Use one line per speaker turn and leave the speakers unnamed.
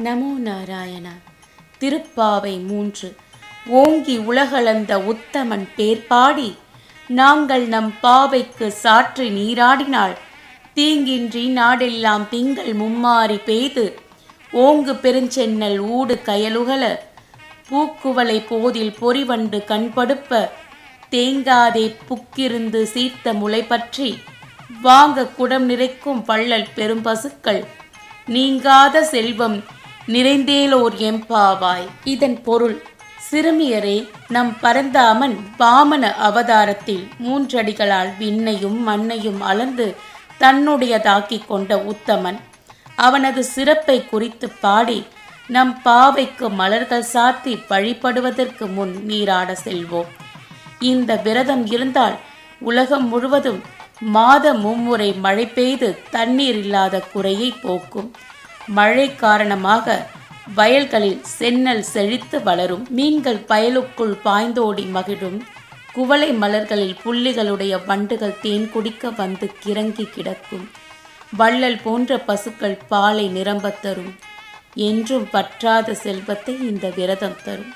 நமோ நாராயணா. திருப்பாவை மூன்று. ஓங்கி உலகளந்த உத்தமன் பேர் பாடி நாங்கள் நம் பாவைக்கு சாற்றி நீராடினாள். தீங்கின்றி நாடெல்லாம் திங்கள் மும்மாறி பெய்து ஓங்கு பெருஞ்சென்னல் ஊடு கயலுகல. பூக்குவலை போதில் பொறிவண்டு கண்படுப்ப தேங்காதே புக்கிருந்து சீர்த்த முளை பற்றி வாங்க குடம் நிறைக்கும் பள்ளல் பெரும் பசுக்கள் நீங்காத செல்வம் நிறைந்தேலோர் எம்பாவாய். இதன் பொருள் சிறுமியரே நம் பரந்தாமன் பாமன அவதாரத்தில் மூன்றடிகளால் விண்ணையும் மண்ணையும் அளந்து தன்னுடையதாக்கிக் கொண்ட உத்தமன். அவனது சிறப்பை குறித்து பாடி நம் பாவைக்கு மலர்கள் சாத்தி வழிபடுவதற்கு முன் நீராட செல்வோம். இந்த விரதம் இருந்தால் உலகம் முழுவதும் மாத மும்முறை மழை பெய்து தண்ணீர் இல்லாத குறையை போக்கும். மழை காரணமாக வயல்களில் சென்னல் செழித்து வளரும். மீன்கள் பயலுக்குள் பாய்ந்தோடி மகிழும். குவளை மலர்களில் புள்ளிகளுடைய வண்டுகள் தேன் குடிக்க வந்து கிறங்கி கிடக்கும். வள்ளல் போன்ற பசுக்கள் பாலை நிரம்பத் தரும். என்றும் பற்றாத செல்வத்தை இந்த விரதம் தரும்.